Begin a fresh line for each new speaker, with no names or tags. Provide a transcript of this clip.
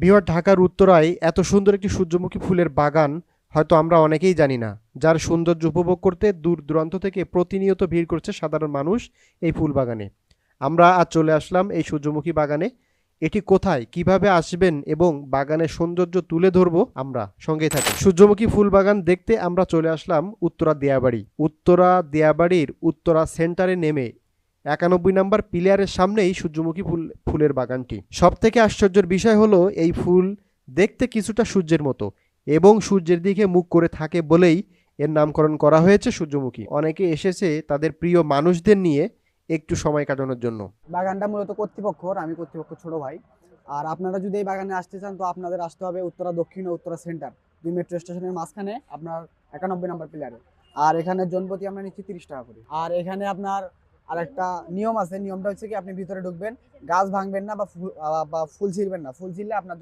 বিহার ঢাকার উত্তরায় এত সুন্দর একটি সূর্যমুখী ফুলের বাগান হয়তো আমরা অনেকেই জানি না, যার সৌন্দর্য উপভোগ করতে দূর দূরান্ত থেকে প্রতিনিয়ত ভিড় করছে সাধারণ মানুষ এই ফুল বাগানে। আমরা আজ চলে আসলাম এই সূর্যমুখী বাগানে। এটি কোথায়, কীভাবে আসবেন এবং বাগানের সৌন্দর্য তুলে ধরবো আমরা সঙ্গেই থাকি। সূর্যমুখী ফুল বাগান দেখতে আমরা চলে আসলাম উত্তরা দেয়াবাড়ি। উত্তরা দেয়াবাড়ির উত্তরা সেন্টারে নেমে একানব্বই নম্বর পিলারের সামনেই সূর্যমুখী ফুল, ফুলের বাগানটি। সব থেকে আশ্চর্যের বিষয় হলো, এই ফুল দেখতে কিছুটা সূর্যের মতো এবং সূর্যের দিকে মুখ করে থাকে বলেই এর নামকরণ করা হয়েছে সূর্যমুখী। অনেকে এসেছে তাদের প্রিয় মানুষদের নিয়ে একটু সময় কাটানোর জন্য।
বাগানটা মূলত কর্তৃপক্ষর, আমি কর্তৃপক্ষ ছোট ভাই। আর আপনারা যদি এই বাগানে আসতে চান, তো আপনাদের আসতে হবে উত্তরা দক্ষিণ ও উত্তরা সেন্টার। দুই মেট্রো স্টেশনের মাঝখানে আপনার একানব্বই নম্বর পিলারে। আর এখানে জনপ্রতি আমরা নিচ্ছি তিরিশ টাকা করে। আর এখানে আপনার আর একটা নিয়ম আছে, নিয়মটা হচ্ছে কি আপনি ভিতরে ঢুকবেন, গাছ ভাঙবেন না বা ফুল বা ফুল ছিঁড়বেন না। ফুল ছিঁড়লে আপনার জন্য